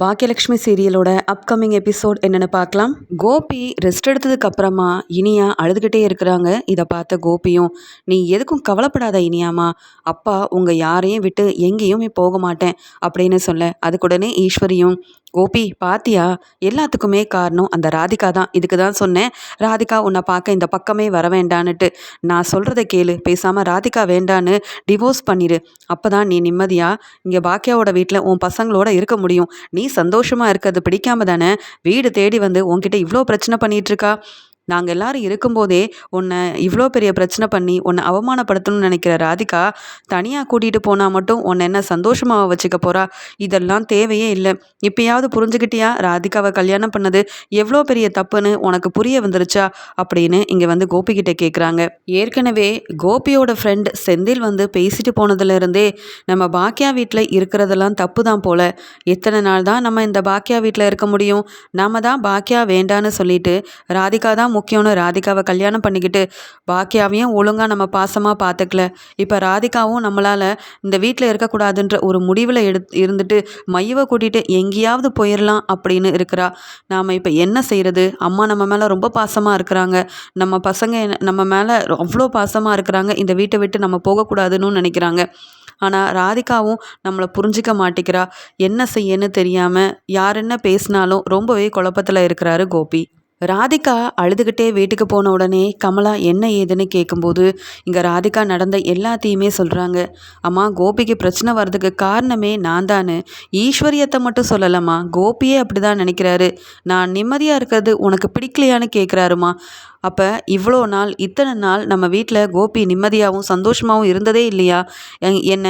Baakiyalakshmi சீரியலோட upcoming episode என்னென்னு பார்க்கலாம். Gopi rest எடுத்ததுக்கு அப்புறமா இனியா அழுதுகிட்டே இருக்கிறாங்க. இதை பார்த்த கோபியும் நீ எதுக்கும் கவலைப்படாத இனியாமா அப்பா உங்கள் யாரையும் விட்டு எங்கேயுமே போக மாட்டேன். அப்படின்னு சொல்ல அதுக்குடனே ஈஸ்வரியும் கோபி பாத்தியா? எல்லாத்துக்குமே காரணம் அந்த ராதிகா தான். இதுக்கு தான் சொன்னேன். ராதிகா உன்னை பார்க்க இந்த பக்கமே வர வேண்டான்னுட்டு. நான் சொல்கிறத கேளு. பேசாமல் ராதிகா வேண்டான்னு டிவோர்ஸ் பண்ணிடு அப்போ தான் நீ நிம்மதியாக இங்கே பாக்கியாவோட வீட்டில் உன் பசங்களோட இருக்க முடியும். நீ சந்தோஷமாக இருக்கிறது பிடிக்காம தானே? வீடு தேடி வந்து உன்கிட்ட இவ்வளோ பிரச்சனை பண்ணிகிட்ருக்கா இருக்கா? நாங்கள் எல்லாரும் இருக்கும்போதே உன்னை இவ்வளோ பெரிய பிரச்சனை பண்ணி உன்னை அவமானப்படுத்தணும்னு நினைக்கிற ராதிகா தனியாக கூட்டிகிட்டு போனால் மட்டும் உன்னை என்ன சந்தோஷமாக வச்சுக்க போகிறா இதெல்லாம் தேவையே இல்லை. இப்பயாவது புரிஞ்சுக்கிட்டியா ராதிகாவை கல்யாணம் பண்ணது எவ்வளோ பெரிய தப்புன்னு உனக்கு புரிய வந்துருச்சா? அப்படின்னு இங்கே வந்து கோபிக்கிட்ட கேட்குறாங்க ஏற்கனவே கோபியோட ஃப்ரெண்ட் செந்தில் வந்து பேசிட்டு போனதுலேருந்தே நம்ம பாக்கியா வீட்டில் இருக்கிறதெல்லாம் தப்பு தான் போல. எத்தனை நாள் தான் நம்ம இந்த பாக்கியா வீட்டில் இருக்க முடியும்? நாம தான் பாக்கியா வேண்டான்னு சொல்லிட்டு ராதிகா தான் முக்கியம்னு ராதிகாவை கல்யாணம் பண்ணிக்கிட்டு பாக்கியாவையும் ஒழுங்காக நம்ம பாசமாக பார்த்துக்கல இப்போ ராதிகாவும் நம்மளால் இந்த வீட்டில் இருக்கக்கூடாதுன்ற ஒரு முடிவில் எடு இருந்துட்டு மையவை கூட்டிகிட்டு எங்கேயாவது போயிடலாம் அப்படின்னு இருக்கிறா. நாம் இப்போ என்ன செய்கிறது அம்மா நம்ம மேலே ரொம்ப பாசமாக இருக்கிறாங்க. நம்ம பசங்க நம்ம மேலே அவ்வளோ பாசமாக இருக்கிறாங்க. இந்த வீட்டை விட்டு நம்ம போகக்கூடாதுன்னு நினைக்கிறாங்க. ஆனால் ராதிகாவும் நம்மளை புரிஞ்சிக்க மாட்டேங்கிறா என்ன செய்யன்னு தெரியாமல் யார் என்ன பேசினாலும் ரொம்பவே குழப்பத்தில் இருக்கிறாரு கோபி. ராதிகா அழுதுகிட்டே வீட்டுக்கு போன உடனே கமலா என்ன ஏதுன்னு கேட்கும்போது இங்கே ராதிகா நடந்த எல்லாத்தையுமே சொல்கிறாங்க அம்மா கோபிக்கு பிரச்சனை வர்றதுக்கு காரணமே நான் தானு ஈஸ்வரியத்தை மட்டும் சொல்லலம்மா. கோபியே அப்படி தான் நினைக்கிறாரு. நான் நிம்மதியாக இருக்கிறது உனக்கு பிடிக்கலையான்னு கேட்குறாருமா அப்போ இவ்வளோ நாள் இத்தனை நாள் நம்ம வீட்டில் கோபி நிம்மதியாகவும் சந்தோஷமாகவும் இருந்ததே இல்லையா? என்ன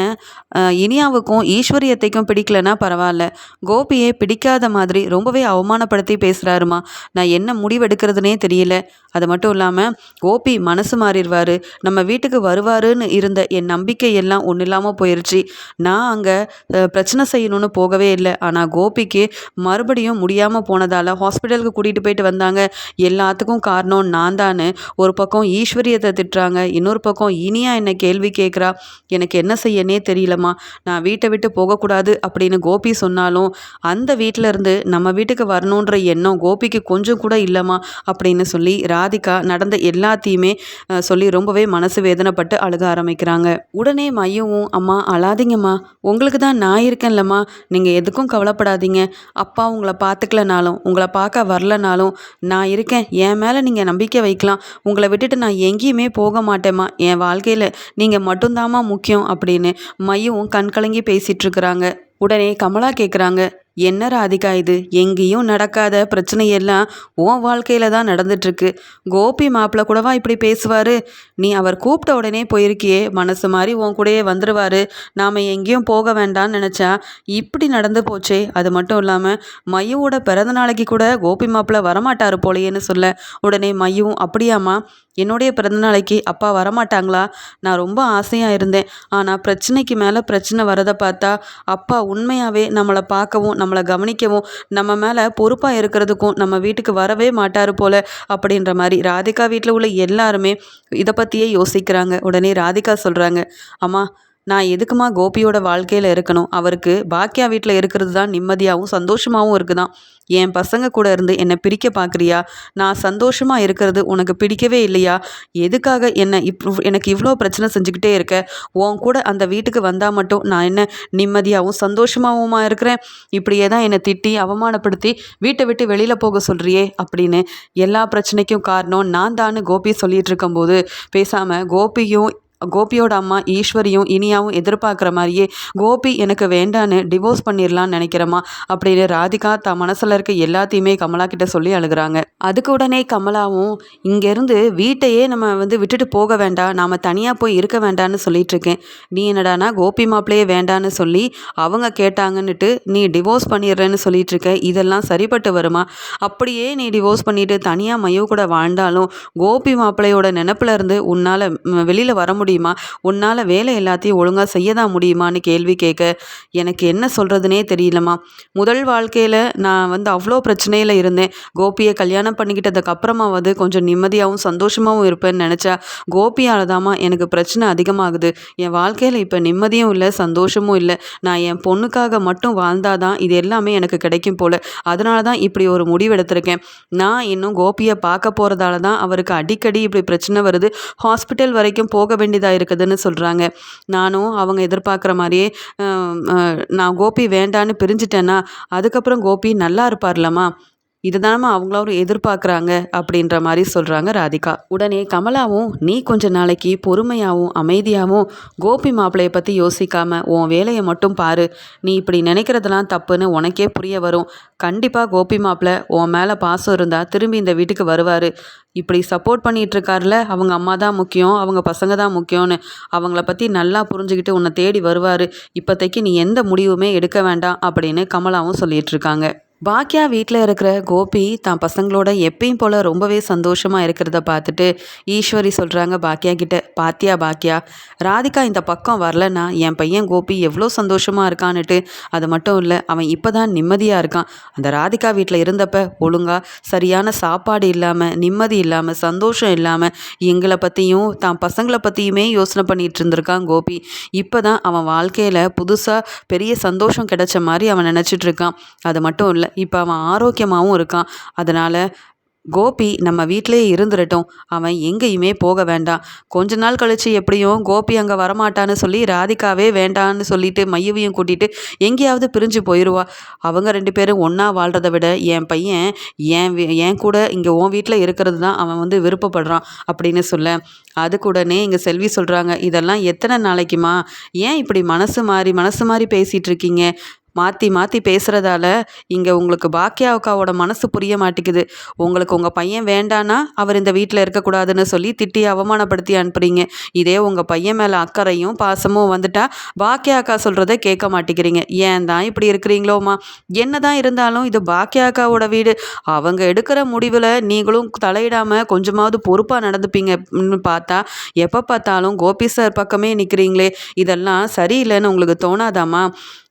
இனியாவுக்கும் ஈஸ்வரியத்தைக்கும் பிடிக்கலனா பரவாயில்ல. கோபியை பிடிக்காத மாதிரி ரொம்பவே அவமானப்படுத்தி பேசுகிறாருமா நான் என்ன முடிவெடுக்கிறதுனே தெரியல. அது மட்டும் இல்லாமல் கோபி மனசு மாறிடுவார். நம்ம வீட்டுக்கு வருவாருன்னு இருந்த என் நம்பிக்கை எல்லாம் ஒன்றும் இல்லாமல் போயிடுச்சு நான் அங்கே பிரச்சனை செய்யணும்னு போகவே இல்லை. ஆனால் கோபிக்கு மறுபடியும் முடியாமல் போனதால் ஹாஸ்பிட்டலுக்கு கூட்டிகிட்டு போயிட்டு வந்தாங்க. எல்லாத்துக்கும் காரணம் நான் தான் ஒரு பக்கம் ஈஸ்வரியத்தை திட்டுறாங்க இன்னொரு பக்கம் இனியா என்னை கேள்வி கேட்குறா? எனக்கு என்ன செய்யனே தெரியலம்மா. நான் வீட்டை விட்டு போகக்கூடாது அப்படின்னு கோபி சொன்னாலும் அந்த வீட்டில் இருந்து நம்ம வீட்டுக்கு வரணுன்ற எண்ணம் கோபிக்கு கொஞ்சம் கூட இல்லைம்மா அப்படின்னு சொல்லி ராதிகா நடந்த எல்லாத்தையுமே சொல்லி ரொம்பவே மனசு வேதனைப்பட்டு அழுக ஆரம்பிக்கிறாங்க. உடனே மையவும் அம்மா அழாதீங்கம்மா. உங்களுக்கு தான் நான் இருக்கேன்லம்மா. நீங்கள் எதுக்கும் கவலைப்படாதீங்க. அப்பா உங்களை பார்த்துக்கலனாலும் உங்களை பார்க்க வரலனாலும் நான் இருக்கேன். என் மேலே நீங்கள் நம்பிக்கை வைக்கலாம். உங்களை விட்டுட்டு நான் எங்கேயுமே போக மாட்டேம்மா. என் வாழ்க்கையில் நீங்கள் மட்டும்தாம்மா முக்கியம் அப்படின்னு மையவும் கண் கலங்கி பேசிகிட்ருக்குறாங்க உடனே கமலா கேட்குறாங்க என்ன ராதிகா இது? எங்கேயும் நடக்காத பிரச்சனையெல்லாம் உன் வாழ்க்கையில் தான் நடந்துட்டுருக்கு. கோபி மாப்பிள்ள கூடவா இப்படி பேசுவார்? நீ அவர் கூப்பிட்ட உடனே போயிருக்கியே மனசு மாதிரி உன் கூடயே வந்துடுவார் நாம் எங்கேயும் போக வேண்டாம்னு நினச்சா இப்படி நடந்து போச்சே. அது மட்டும் இல்லாமல் மையோட பிறந்த நாளைக்கு கூட கோபி மாப்பிள்ள வரமாட்டார் போலையேன்னு சொல்ல. உடனே மையும் அப்படியாம்மா என்னுடைய பிறந்தநாளைக்கு அப்பா வரமாட்டாங்களா? நான் ரொம்ப ஆசையாக இருந்தேன். ஆனால் பிரச்சனைக்கு மேலே பிரச்சனை வரதை பார்த்தா அப்பா உண்மையாகவே நம்மளை பார்க்கவும் நம்மளை கவனிக்கவும் நம்ம மேலே பொறுப்பாக இருக்கிறதுக்கும் நம்ம வீட்டுக்கு வரவே மாட்டார் போல். அப்படின்ற மாதிரி ராதிகா வீட்டில் உள்ள எல்லாருமே இதை பற்றி பற்றியே யோசிக்கிறாங்க. உடனே ராதிகா சொல்கிறாங்க அம்மா நான் எதுக்குமா கோபியோட வாழ்க்கையில் இருக்கணும்? அவருக்கு பாக்கியா வீட்டில் இருக்கிறது தான் நிம்மதியாகவும் சந்தோஷமாகவும் இருக்குதான். என் பசங்க கூட இருந்து என்னை பிரிக்க பார்க்குறியா நான் சந்தோஷமாக இருக்கிறது உனக்கு பிடிக்கவே இல்லையா? எதுக்காக என்னை இப் எனக்கு இவ்வளோ பிரச்சனை செஞ்சுக்கிட்டே இருக்க? உன் கூட அந்த வீட்டுக்கு வந்தால் மட்டும் நான் என்ன நிம்மதியாகவும் சந்தோஷமாகவுமா இருக்கிறேன்? இப்படியே தான் என்னை திட்டி அவமானப்படுத்தி வீட்டை விட்டு வெளியில் போக சொல்கிறியே அப்படின்னு எல்லா பிரச்சனைக்கும் காரணம் நான் தான் கோபி சொல்லிகிட்டு இருக்கும்போது பேசாமல் கோபியும் கோபியோட அம்மா ஈஸ்வரியும் இனியாவும் எதிர்பார்க்குற மாதிரியே கோபி எனக்கு வேண்டான்னு டிவோர்ஸ் பண்ணிடலான்னு நினைக்கிறேம்மா அப்படின்னு ராதிகா தான் மனசில் இருக்க எல்லாத்தையுமே கமலா கிட்ட சொல்லி அழுகிறாங்க. அதுக்கு உடனே கமலாவும் இங்கேருந்து வீட்டையே நம்ம வந்து விட்டுட்டு போக வேண்டாம் நாம் தனியாக போய் இருக்க வேண்டான்னு சொல்லிட்டு இருக்கேன். நீ என்னடானா கோபி மாப்பிள்ளையே வேண்டான்னு சொல்லி அவங்க கேட்டாங்கன்னுட்டு நீ டிவோர்ஸ் பண்ணிடுறேன்னு சொல்லிட்டு இருக்க இதெல்லாம் சரிப்பட்டு வருமா? அப்படியே நீ டிவோர்ஸ் பண்ணிட்டு தனியாக மையோ கூட வாழ்ந்தாலும் கோபி மாப்பிள்ளையோட நினப்புல இருந்து உன்னால் வெளியில் வர முடியும் முடியுமா? உன்னால் வேலை எல்லாத்தையும் ஒழுங்காக செய்ய தான் முடியுமான்னு கேள்வி கேட்க எனக்கு என்ன சொல்கிறதுனே தெரியலம்மா. முதல் வாழ்க்கையில் நான் வந்து அவ்வளோ பிரச்சனையில் இருந்தேன். கோபியை கல்யாணம் பண்ணிக்கிட்டதுக்கு அப்புறமாவது கொஞ்சம் நிம்மதியாகவும் சந்தோஷமாகவும் இருப்பேன்னு நினச்சா கோபியால் தாம்மா எனக்கு பிரச்சனை அதிகமாகுது. என் வாழ்க்கையில் இப்போ நிம்மதியும் இல்லை சந்தோஷமும் இல்லை. நான் என் பொண்ணுக்காக மட்டும் வாழ்ந்தாதான் இது எல்லாமே எனக்கு கிடைக்கும் போல். அதனால தான் இப்படி ஒரு முடிவெடுத்திருக்கேன் நான் இன்னும் கோபியை பார்க்க போகிறதால தான் அவருக்கு அடிக்கடி இப்படி பிரச்சனை வருது. ஹாஸ்பிட்டல் வரைக்கும் போக வேண்டிய வேண்டியதாக இருக்குதுன்னு சொல்கிறாங்க நானும் அவங்க எதிர்பார்க்குற மாதிரியே நான் கோபி வேண்டான்னு பிரிஞ்சிட்டேன்னா அதுக்கப்புறம் கோபி நல்லா இருப்பார்லம்மா. இதுதானம்மா அவங்களும் எதிர்பார்க்குறாங்க அப்படின்ற மாதிரி சொல்கிறாங்க ராதிகா. உடனே கமலாவும் நீ கொஞ்ச நாளைக்கு பொறுமையாகவும் அமைதியாகவும் கோபி மாப்பிள்ளையை பற்றி யோசிக்காமல் உன் வேலையை மட்டும் பாரு. நீ இப்படி நினைக்கிறதெல்லாம் தப்புன்னு உனக்கே புரிய வரும். கண்டிப்பாக கோபி மாப்பிள்ளை உன் மேலே பாசம் இருந்தால் திரும்பி இந்த வீட்டுக்கு வருவார். இப்படி சப்போர்ட் பண்ணிகிட்ருக்கார்ல அவங்க அம்மா தான் முக்கியம் அவங்க பசங்க தான் முக்கியம்னு. அவங்கள பற்றி நல்லா புரிஞ்சுக்கிட்டு உன்னை தேடி வருவார். இப்போதைக்கு நீ எந்த முடிவுமே எடுக்க வேண்டாம் அப்படின்னு கமலாவும் சொல்லிகிட்ருக்காங்க பாக்கியா வீட்டில் இருக்கிற கோபி தான் பசங்களோட எப்பயும் போல் ரொம்பவே சந்தோஷமாக இருக்கிறத பார்த்துட்டு ஈஸ்வரி சொல்கிறாங்க பாக்கியா கிட்ட பாத்தியா பாக்கியா ராதிகா இந்த பக்கம் வரலன்னா என் பையன் கோபி எவ்வளோ சந்தோஷமாக இருக்கான்னுட்டு அது மட்டும் இல்லை அவன் இப்போ தான் நிம்மதியாக இருக்கான். அந்த ராதிகா வீட்டில் இருந்தப்ப ஒழுங்காக சரியான சாப்பாடு இல்லாமல் நிம்மதி இல்லாமல் சந்தோஷம் இல்லாமல் எங்களை பற்றியும் தான் பசங்களை பற்றியுமே யோசனை பண்ணிகிட்டு இருந்திருக்கான் கோபி. இப்போ தான் அவன் வாழ்க்கையில் புதுசாக பெரிய சந்தோஷம் கிடைச்ச மாதிரி அவன் நினச்சிட்ருக்கான் அது மட்டும் இல்லை இப்போ அவன் ஆரோக்கியமாகவும் இருக்கான். அதனால் கோபி நம்ம வீட்டிலே இருந்துடட்டும் அவன் எங்கேயுமே போக வேண்டாம். கொஞ்ச நாள் கழித்து எப்படியும் கோபி அங்கே வரமாட்டான்னு சொல்லி ராதிகாவே வேண்டான்னு சொல்லிட்டு மையவையும் கூட்டிகிட்டு எங்கேயாவது பிரிஞ்சு போயிடுவா அவங்க ரெண்டு பேரும் ஒன்றா வாழ்கிறத விட என் பையன் என் என் கூட இங்கே உன் வீட்டில் இருக்கிறது தான் அவன் வந்து விருப்பப்படுறான் அப்படின்னு சொல்ல. அதுக்குடனே இங்கே செல்வி சொல்கிறாங்க இதெல்லாம் எத்தனை நாளைக்குமா? ஏன் இப்படி மனசு மாறி மனசு மாறி பேசிகிட்டு இருக்கீங்க? மாற்றி மாற்றி பேசுகிறதால இங்கே உங்களுக்கு பாக்கியா அக்காவோட மனசு புரிய மாட்டேங்குது. உங்களுக்கு உங்கள் பையன் வேண்டானா அவர் இந்த வீட்டில் இருக்கக்கூடாதுன்னு சொல்லி திட்டி அவமானப்படுத்தி அனுப்புகிறீங்க இதே உங்கள் பையன் மேலே அக்கறையும் பாசமும் வந்துட்டா பாக்கியா அக்கா சொல்கிறத கேட்க மாட்டேங்கிறீங்க. ஏன் தான் இப்படி இருக்கிறீங்களோம்மா? என்ன தான் இருந்தாலும் இது பாக்கியா அக்காவோட வீடு. அவங்க எடுக்கிற முடிவில் நீங்களும் தலையிடாமல் கொஞ்சமாவது பொறுப்பாக நடந்துப்பீங்கன்னு பார்த்தா எப்போ பார்த்தாலும் கோபி சார் பக்கமே நிற்கிறீங்களே இதெல்லாம் சரியில்லைன்னு உங்களுக்கு தோணாதாம்மா?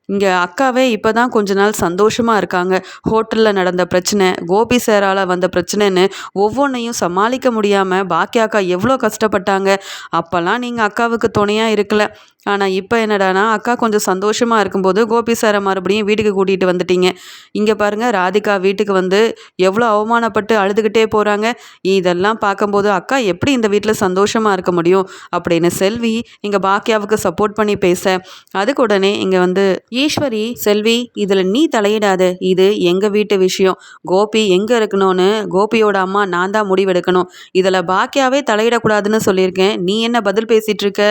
இங்கே அக்காவே இப்போ தான் கொஞ்ச நாள் சந்தோஷமாக இருக்காங்க. ஹோட்டலில் நடந்த பிரச்சனை கோபி சேரால் வந்த பிரச்சனைன்னு ஒவ்வொன்றையும் சமாளிக்க முடியாமல் பாக்கிய அக்கா எவ்வளோ கஷ்டப்பட்டாங்க. அப்போல்லாம் நீங்கள் அக்காவுக்கு துணையாக இருக்கல. ஆனால் இப்போ என்னடானா அக்கா கொஞ்சம் சந்தோஷமாக இருக்கும்போது கோபி சாரை மறுபடியும் வீட்டுக்கு கூட்டிகிட்டு வந்துட்டீங்க. இங்கே பாருங்கள் ராதிகா வீட்டுக்கு வந்து எவ்வளோ அவமானப்பட்டு அழுதுகிட்டே போகிறாங்க இதெல்லாம் பார்க்கும்போது அக்கா எப்படி இந்த வீட்டில் சந்தோஷமாக இருக்க முடியும்? அப்படின்னு செல்வி இங்கே பாக்கியாவுக்கு சப்போர்ட் பண்ணி பேச. அதுக்கு உடனே இங்கே வந்து ஈஸ்வரி செல்வி இதில் நீ தலையிடாது. இது எங்கள் வீட்டு விஷயம். கோபி எங்கே இருக்கணும்னு கோபியோட அம்மா நான் தான் முடிவெடுக்கணும். இதில் பாக்கியாவே தலையிடக்கூடாதுன்னு சொல்லியிருக்கேன். நீ என்ன பதில் பேசிகிட்டு இருக்க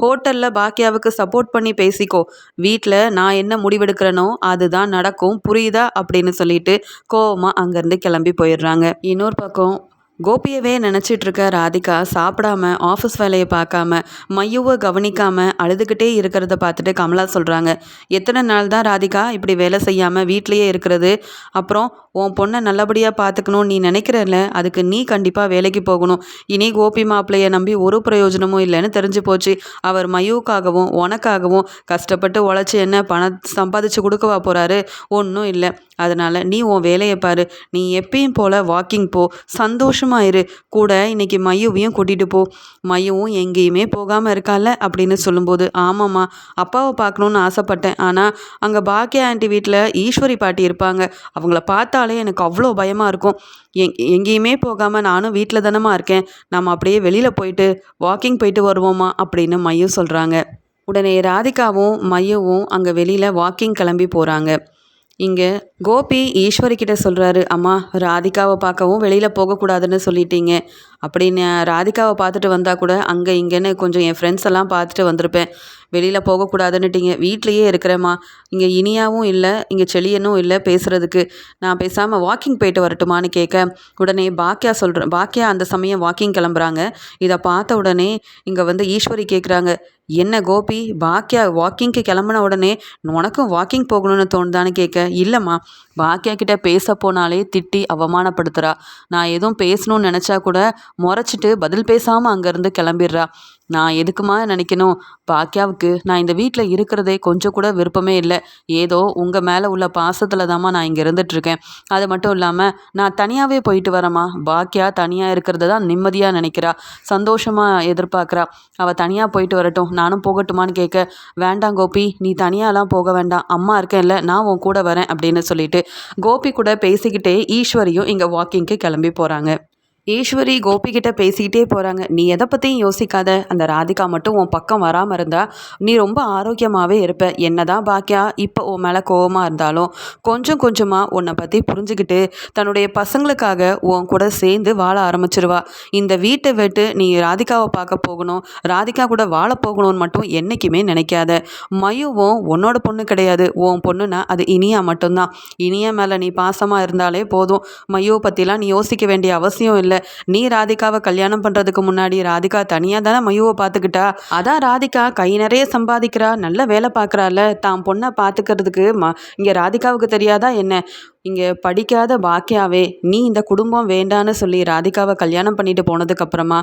ஹோட்டலில் பாக்கியாவுக்கு சப்போர்ட் பண்ணி பேசிக்கோ. வீட்டில் நான் என்ன முடிவெடுக்கிறேனோ அதுதான் நடக்கும். புரியுதா? அப்படின்னு சொல்லிட்டு கோவமாக அங்கேருந்து கிளம்பி போயிடுறாங்க. இன்னொரு பக்கம் கோபியவே நினச்சிட்ருக்க ராதிகா சாப்பிடாம ஆஃபீஸ் வேலையை பார்க்காம மையுவை கவனிக்காமல் அழுதுகிட்டே இருக்கிறத பார்த்துட்டு கமலா சொல்கிறாங்க எத்தனை நாள் தான் ராதிகா இப்படி வேலை செய்யாமல் வீட்லேயே இருக்கிறது? அப்புறம் உன் பொண்ணை நல்லபடியாக பார்த்துக்கணும் நீ நினைக்கிறல அதுக்கு நீ கண்டிப்பாக வேலைக்கு போகணும். இனி கோபி மாப்பிள்ளையை நம்பி ஒரு பிரயோஜனமும் இல்லைன்னு தெரிஞ்சு போச்சு. அவர் மயுவுக்காகவும் உனக்காகவும் கஷ்டப்பட்டு உழைச்சி என்ன பணம் சம்பாதிச்சு கொடுக்கவா போகிறாரு ஒன்றும் இல்லை. அதனால் நீ உன் வேலையை பாரு. நீ எப்பயும் போல் வாக்கிங் போ. சந்தோஷமாக இரு. கூட இன்னைக்கு மையுவையும் கூட்டிகிட்டு போ. மையவும் எங்கேயுமே போகாமல் இருக்கால அப்படின்னு சொல்லும்போது ஆமாம்மா அப்பாவை பார்க்கணுன்னு ஆசைப்பட்டேன். ஆனால் அங்கே பாக்கியா ஆண்டி வீட்டில் ஈஸ்வரி பாட்டி இருப்பாங்க. அவங்கள பார்த்தாலே எனக்கு அவ்வளோ பயமாக இருக்கும். எங் எங்கேயுமே போகாமல் நானும் வீட்டில் தானமாக இருக்கேன். நம்ம அப்படியே வெளியில் போயிட்டு வாக்கிங் போயிட்டு வருவோமா? அப்படின்னு மையம் சொல்கிறாங்க உடனே ராதிகாவும் மையவும் அங்கே வெளியில் வாக்கிங் கிளம்பி போகிறாங்க இங்கே கோபி ஈஸ்வரி கிட்ட சொல்கிறாரு அம்மா ராதிகாவை பார்க்கவும் வெளியில் போகக்கூடாதுன்னு சொல்லிட்டீங்க. அப்படின்னு ராதிகாவை பார்த்துட்டு வந்தால் கூட அங்கே இங்கேன்னு கொஞ்சம் என் ஃப்ரெண்ட்ஸ் எல்லாம் பார்த்துட்டு வந்திருப்பேன். வெளியில் போகக்கூடாதுன்னுட்டீங்க. வீட்லேயே இருக்கிறேம்மா. இங்கே இனியாவும் இல்லை இங்கே செளியனும் இல்லை பேசுகிறதுக்கு நான் பேசாமல் வாக்கிங் போயிட்டு வரட்டுமான்னு கேட்க உடனே பாக்கியா சொல்கிறேன் பாக்கியா அந்த சமயம் வாக்கிங் கிளம்புறாங்க. இதை பார்த்த உடனே இங்கே வந்து ஈஸ்வரி கேட்குறாங்க என்ன கோபி? பாக்கியா வாக்கிங்க்கு கிளம்புன உடனே உனக்கும் வாக்கிங் போகணும்னு தோணுதான்னு கேட்க இல்லைம்மா. பாக்கியா கிட்ட பேச போனாலே திட்டி அவமானப்படுத்துகிறா நான் எதுவும் பேசணும்னு நினச்சா கூட முறைச்சிட்டு பதில் பேசாமல் அங்கேருந்து கிளம்பிடுறா. நான் எதுக்குமா நினைக்கணும்? பாக்கியாவுக்கு நான் இந்த வீட்டில் இருக்கிறதே கொஞ்சம் கூட விருப்பமே இல்லை. ஏதோ உங்கள் மேலே உள்ள பாசத்தில் தாம்மா நான் இங்கே இருந்துகிட்ருக்கேன் அது மட்டும் இல்லாமல் நான் தனியாகவே போயிட்டு வரேம்மா. பாக்கியா தனியாக இருக்கிறத தான் நிம்மதியாக நினைக்கிறா. சந்தோஷமாக எதிர்பார்க்குறா. அவள் தனியாக போயிட்டு வரட்டும். நானும் போகட்டுமான்னு கேட்க வேண்டாம் கோபி நீ தனியாலாம் போக வேண்டாம். அம்மா இருக்கேன்ல நான் உன் கூட வரேன். அப்படின்னு சொல்லிட்டு கோபி கூட பேசிக்கிட்டே ஈஸ்வரியும் இங்கே வாக்கிங்க்கு கிளம்பி போகிறாங்க ஈஸ்வரி கோபி கிட்ட பேசிக்கிட்டே போகிறாங்க நீ எதை பற்றியும் யோசிக்காத. அந்த ராதிகா மட்டும் உன் பக்கம் வராமல் இருந்தா நீ ரொம்ப ஆரோக்கியமாகவே இருப்ப. என்னதான் பாக்கியா? இப்போ உன் மேலே கோவமாக இருந்தாலும் கொஞ்சம் கொஞ்சமாக உன்னை பற்றி புரிஞ்சுக்கிட்டு தன்னுடைய பசங்களுக்காக உன் கூட சேர்ந்து வாழ ஆரம்பிச்சிருவா. இந்த வீட்டை விட்டு நீ ராதிகாவை பார்க்க போகணும். ராதிகா கூட வாழ போகணும்னு மட்டும் என்றைக்குமே நினைக்காத. மயுவும் உன்னோட பொண்ணு கிடையாது. உன் பொண்ணுனா அது இனியா மட்டும்தான். இனியா மேலே நீ பாசமாக இருந்தாலே போதும். மயுவை பற்றிலாம் நீ யோசிக்க வேண்டிய அவசியம் இல்லை. நீ ராதிகாவை கல்யாணம் பண்ணுறதுக்கு முன்னாடி ராதிகா தனியாக தானே மயுவை பார்த்துக்கிட்டா? அதான் ராதிகா கை நிறைய சம்பாதிக்கிறா நல்ல வேலை பார்க்குறால தான் பொண்ணை பார்த்துக்கிறதுக்கு ம இங்கே ராதிகாவுக்கு தெரியாதா என்ன? இங்கே படிக்காத பாக்கியாவே நீ இந்த குடும்பம் வேண்டான்னு சொல்லி ராதிகாவை கல்யாணம் பண்ணிட்டு போனதுக்கப்புறமா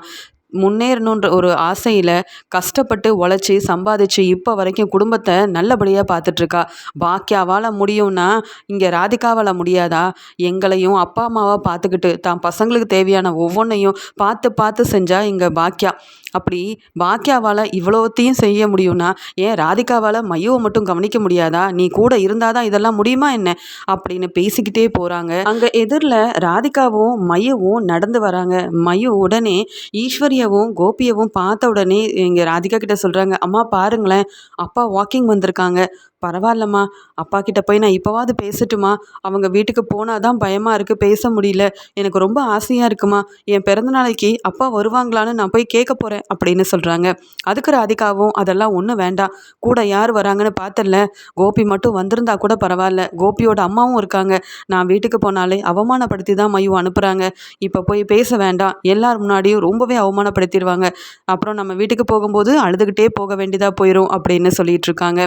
முன்னேறணுன்ற ஒரு ஆசையில் கஷ்டப்பட்டு உழைச்சி சம்பாதிச்சு இப்போ வரைக்கும் குடும்பத்தை நல்லபடியாக பார்த்துட்ருக்கா. பாக்கியாவால் முடியும்னா இங்கே ராதிகாவால் முடியாதா? எங்களையும் அப்பா அம்மாவாக பார்த்துக்கிட்டு தான் பசங்களுக்கு தேவையான ஒவ்வொன்றையும் பார்த்து பார்த்து செஞ்சால் இங்கே பாக்கியா. அப்படி பாக்கியாவால் இவ்வளோத்தையும் செய்ய முடியும்னா ஏன் ராதிகாவால் மையவை மட்டும் கவனிக்க முடியாதா? நீ கூட இருந்தால் தான் இதெல்லாம் முடியுமா என்ன? அப்படின்னு பேசிக்கிட்டே போகிறாங்க அங்கே எதிரில் ராதிகாவும் மையவும் நடந்து வராங்க. மையு உடனே ஈஸ்வரியவும் கோபியவும் பார்த்த உடனே இங்கே ராதிகா கிட்ட சொல்கிறாங்க அம்மா பாருங்களேன் அப்பா வாக்கிங் வந்திருக்காங்க. பரவாயில்லம்மா. அப்பா கிட்ட போய் நான் இப்போவாது பேசட்டுமா? அவங்க வீட்டுக்கு போனால் தான் பயமாக இருக்குது பேச முடியல. எனக்கு ரொம்ப ஆசையாக இருக்குமா? என் பிறந்த நாளைக்கு அப்பா வருவாங்களான்னு நான் போய் கேட்க போகிறேன் அப்படின்னு சொல்கிறாங்க அதுக்கு ராதிகாவும் அதெல்லாம் ஒன்றும் வேண்டாம். கூட யார் வராங்கன்னு பார்த்தல கோபி மட்டும் வந்திருந்தா கூட பரவாயில்ல. கோபியோட அம்மாவும் இருக்காங்க. நான் வீட்டுக்கு போனாலே அவமானப்படுத்தி தான் மையம் அனுப்புகிறாங்க இப்போ போய் பேச வேண்டாம். எல்லார் முன்னாடியும் ரொம்பவே அவமானப்படுத்திடுவாங்க. அப்புறம் நம்ம வீட்டுக்கு போகும்போது அழுதுகிட்டே போக வேண்டியதாக போயிடும் அப்படின்னு சொல்லிட்டு இருக்காங்க.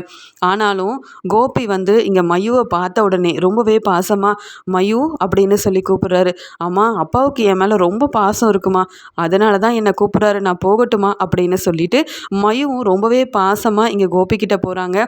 ஆனாலும் இருந்தாலும் கோபி வந்து இங்கே மயுவை பார்த்த உடனே ரொம்பவே பாசமாக மயு அப்படின்னு சொல்லி கூப்பிட்றாரு. அம்மா அப்பாவுக்கு என் மேலே ரொம்ப பாசம் இருக்குமா? அதனால தான் என்னை கூப்பிட்றாரு. நான் போகட்டுமா? அப்படின்னு சொல்லிட்டு மயுவும் ரொம்பவே பாசமாக இங்கே கோபிக்கிட்ட போகிறாங்க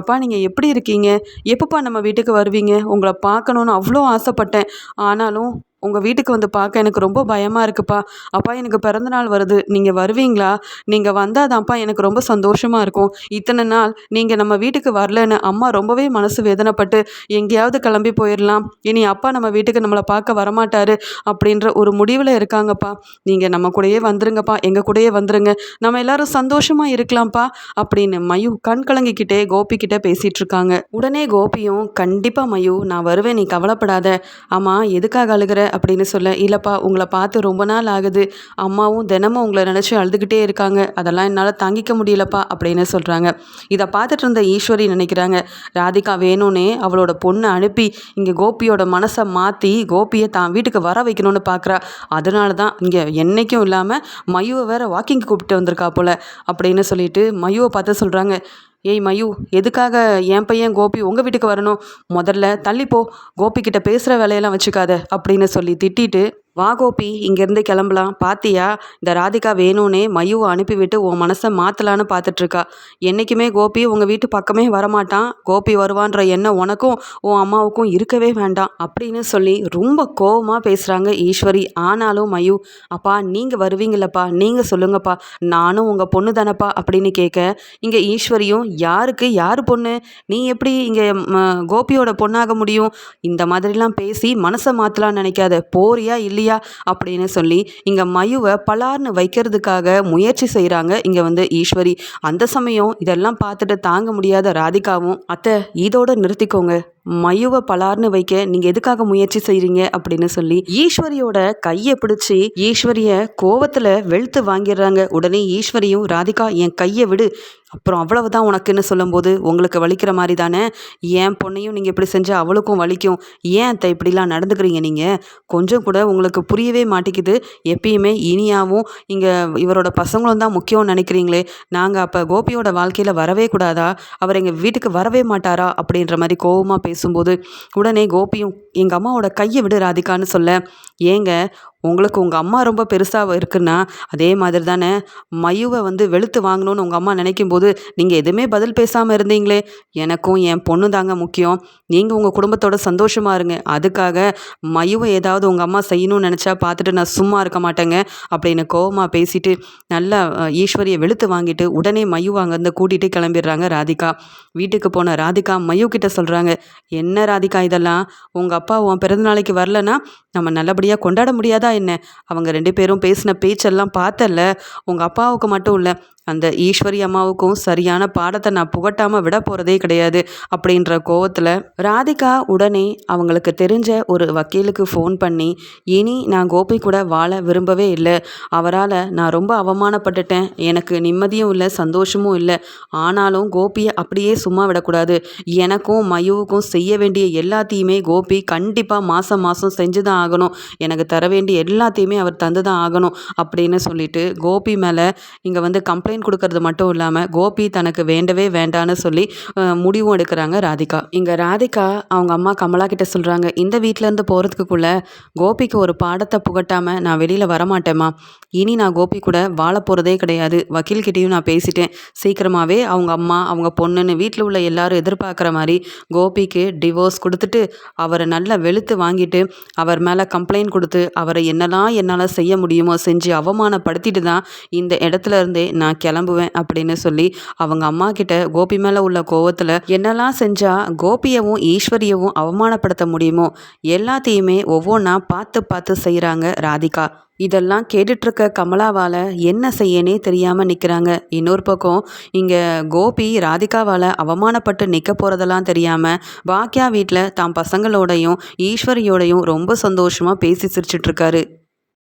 அப்பா நீங்கள் எப்படி இருக்கீங்க? எப்பப்பா நம்ம வீட்டுக்கு வருவீங்க? உங்களை பார்க்கணுன்னு அவ்வளோ ஆசைப்பட்டேன். ஆனாலும் உங்கள் வீட்டுக்கு வந்து பார்க்க எனக்கு ரொம்ப பயமாக இருக்குப்பா. அப்பா எனக்கு பிறந்தநாள் வருது. நீங்கள் வருவீங்களா? நீங்கள் வந்தால் தான்ப்பா எனக்கு ரொம்ப சந்தோஷமாக இருக்கும். இத்தனை நாள் நீங்கள் நம்ம வீட்டுக்கு வரலன்னு அம்மா ரொம்பவே மனசு வேதனைப்பட்டு எங்கேயாவது கிளம்பி போயிடலாம் இனி அப்பா நம்ம வீட்டுக்கு நம்மளை பார்க்க வரமாட்டாரு. அப்படின்ற ஒரு முடிவில் இருக்காங்கப்பா. நீங்கள் நம்ம கூடயே வந்துருங்கப்பா. எங்கள் கூடயே வந்துருங்க. நம்ம எல்லாரும் சந்தோஷமாக இருக்கலாம்ப்பா. அப்படின்னு மயு கண் கலங்கிக்கிட்டே கோபிக்கிட்டே பேசிகிட்டு இருக்காங்க உடனே கோபியும் கண்டிப்பாக மயு நான் வருவேன். நீ கவலைப்படாத. ஆமாம் எதுக்காக அழுகிற? அப்படின்னு சொல்ல இல்லைப்பா உங்களை பார்த்து ரொம்ப நாள் ஆகுது. அம்மாவும் தினமும் உங்களை நினச்சி அழுதுகிட்டே இருக்காங்க. அதெல்லாம் என்னால் தாங்கிக்க முடியலப்பா அப்படின்னு சொல்கிறாங்க இதை பார்த்துட்டு இருந்த ஈஸ்வரி நினைக்கிறாங்க ராதிகா வேணும்னே அவளோட பொண்ணை அனுப்பி இங்கே கோபியோட மனசை மாற்றி கோபியை தான் வீட்டுக்கு வர வைக்கணும்னு பார்க்குறா அதனால தான் இங்கே என்றைக்கும் இல்லாமல் மயுவை வேற வாக்கிங் கூப்பிட்டு வந்திருக்கா போல் அப்படின்னு சொல்லிட்டு மயுவை பார்த்து சொல்கிறாங்க ஏய் மயு எதுக்காக என் பையன் கோபி உங்கள் வீட்டுக்கு வரணும்? முதல்ல தள்ளிப்போ கோபிக்கிட்ட பேசுகிற வேலையெல்லாம் வச்சுக்காத அப்படின்னு சொல்லி திட்டிட்டு வா கோபி இங்கேருந்து கிளம்பலாம். பாத்தியா இந்த ராதிகா வேணும்னே மயுவை அனுப்பிவிட்டு உன் மனசை மாற்றலான்னு பார்த்துட்ருக்கா என்றைக்குமே கோபி உங்கள் வீட்டு பக்கமே வரமாட்டான். கோபி வருவான்ற எண்ணம் உனக்கும் உன் அம்மாவுக்கும் இருக்கவே வேண்டாம் அப்படின்னு சொல்லி ரொம்ப கோபமாக பேசுகிறாங்க ஈஸ்வரி. ஆனாலும் மயு அப்பா நீங்கள் வருவீங்களப்பா நீங்கள் சொல்லுங்கப்பா நானும் உங்கள் பொண்ணு தானப்பா அப்படின்னு கேட்க இங்கே ஈஸ்வரியும் யாருக்கு யார் பொண்ணு? நீ எப்படி இங்கே கோபியோட பொண்ணாக முடியும்? இந்த மாதிரிலாம் பேசி மனசை மாற்றலான்னு நினைக்காத போறியா இல்லை இல்லையா அப்படின்னு சொல்லி இங்கே மயுவை பலார்னு வைக்கிறதுக்காக முயற்சி செய்கிறாங்க இங்கே வந்து ஈஸ்வரி. அந்த சமயம் இதெல்லாம் பார்த்துட்டு தாங்க முடியாத ராதிகாவும் அத்தை இதோட நிறுத்திக்கோங்க. மையுவை பலார்னு வைக்க நீங்கள் எதுக்காக முயற்சி செய்கிறீங்க அப்படின்னு சொல்லி ஈஸ்வரியோட கையை பிடிச்சி ஈஸ்வரிய கோவத்தில் வெளுத்து வாங்கிடுறாங்க. உடனே ஈஸ்வரியும் ராதிகா என் கையை விடு. அப்புறம் அவ்வளவுதான் உனக்குன்னு சொல்லும்போது உங்களுக்கு வலிக்கிற மாதிரி தானே? என் பொண்ணையும் நீங்கள் இப்படி செஞ்சால் அவளுக்கும் வலிக்கும். ஏன் அத்தை இப்படிலாம் நடந்துக்கிறீங்க நீங்கள் கொஞ்சம் கூட உங்களுக்கு புரியவே மாட்டேங்குது. எப்பயுமே இனியாவும் இங்கே இவரோட பசங்களும் தான் முக்கியம்னு நினைக்கிறீங்களே. நாங்கள் அப்போ கோபியோட வாழ்க்கையில் வரவே கூடாதா? அவர் எங்கள் வீட்டுக்கு வரவே மாட்டாரா? அப்படின்ற மாதிரி கோபமாக பேசும்போது உடனே கோபியும் எங்கள் அம்மாவோட கையை விடு ராதிகான்னு சொல்ல ஏங்க உங்களுக்கு உங்கள் அம்மா ரொம்ப பெருசாக இருக்குன்னா அதே மாதிரி தானே மயுவை வந்து வெளுத்து வாங்கணும்னு உங்கள் அம்மா நினைக்கும் போது நீங்கள் எதுவுமே பதில் பேசாமல் இருந்தீங்களே? எனக்கும் என் பொண்ணு தாங்க முக்கியம். நீங்கள் உங்கள் குடும்பத்தோட சந்தோஷமாக இருங்க. அதுக்காக மயுவை ஏதாவது உங்கள் அம்மா செய்யணும்னு நினச்சா பார்த்துட்டு நான் சும்மா இருக்க மாட்டேங்க அப்படின்னு கோவமாக பேசிட்டு நல்லா ஈஸ்வரியை வெளுத்து வாங்கிட்டு உடனே மயு அங்கேருந்து கூட்டிகிட்டு கிளம்பிடுறாங்க ராதிகா. வீட்டுக்கு போன ராதிகா மயு கிட்ட சொல்கிறாங்க என்ன ராதிகா இதெல்லாம்? உங்கள் அப்பா உன் பிறந்தநாளைக்கு வரலன்னா நம்ம நல்லபடியாக கொண்டாட முடியாதா என்ன? அவங்க ரெண்டு பேரும் பேசின பேச்செல்லாம் பார்த்தல உங்கள் அப்பாவுக்கு மட்டும் இல்லை அந்த ஈஸ்வரி அம்மாவுக்கும் சரியான பாடத்தை நான் புகட்டாமல் விட போகிறதே கிடையாது அப்படின்ற கோவத்தில் ராதிகா உடனே அவங்களுக்கு தெரிஞ்ச ஒரு வக்கீலுக்கு ஃபோன் பண்ணி இனி நான் கோபி கூட வாழ விரும்பவே இல்லை. அவரால் நான் ரொம்ப அவமானப்பட்டுட்டேன். எனக்கு நிம்மதியும் இல்லை சந்தோஷமும் இல்லை. ஆனாலும் கோபியை அப்படியே சும்மா விடக்கூடாது. எனக்கும் மயுவுக்கும் செய்ய வேண்டிய எல்லாத்தையுமே கோபி கண்டிப்பாக மாதம் மாதம் செஞ்சு தான் ஆகணும். எனக்கு தர வேண்டிய எல்லாத்தையுமே அவர் தந்து தான் ஆகணும் அப்படின்னு சொல்லிட்டு கோபி மேலே இங்கே வந்து கம்ப்ளைண்ட் கம்ப்ளைண்ட் கொடுக்கறது மட்டும் இல்லாமல் கோபி தனக்கு வேண்டவே வேண்டான்னு சொல்லி முடிவும் எடுக்கிறாங்க ராதிகா. இங்கே ராதிகா அவங்க அம்மா கமலா கிட்ட சொல்கிறாங்க இந்த வீட்டிலேருந்து போகிறதுக்குள்ளே கோபிக்கு ஒரு பாடத்தை புகட்டாமல் நான் வெளியில் வரமாட்டேம்மா. இனி நான் கோபி கூட வாழ போகிறதே கிடையாது. வக்கீல்கிட்டேயும் நான் பேசிட்டேன். சீக்கிரமாகவே அவங்க அம்மா அவங்க பொண்ணுன்னு வீட்டில் உள்ள எல்லாரும் எதிர்பார்க்குற மாதிரி கோபிக்கு டிவோர்ஸ் கொடுத்துட்டு அவரை நல்லா வெளுத்து வாங்கிட்டு அவர் மேலே கம்ப்ளைண்ட் கொடுத்து அவரை என்னெல்லாம் என்னால் செய்ய முடியுமோ செஞ்சு அவமானப்படுத்திட்டு தான் இந்த இடத்துல இருந்தே நான் நான் கிளம்புவேன் அப்படின்னு சொல்லி அவங்க அம்மா கிட்ட கோபி மேலே உள்ள கோவத்தில் என்னெல்லாம் செஞ்சால் கோபியவும் ஈஸ்வரியவும் அவமானப்படுத்த முடியுமோ? எல்லாத்தையுமே ஒவ்வொன்றா பார்த்து பார்த்து செய்கிறாங்க ராதிகா. இதெல்லாம் கேட்டுட்ருக்க கமலாவால் என்ன செய்யனே தெரியாமல் நிற்கிறாங்க இன்னொரு பக்கம் இங்கே கோபி ராதிகாவால் அவமானப்பட்டு நிற்க போகிறதெல்லாம் தெரியாமல் பாக்கியா வீட்டில் தான் பசங்களோடையும் ஈஸ்வரியோடையும் ரொம்ப சந்தோஷமாக பேசி சிரிச்சிட்ருக்காரு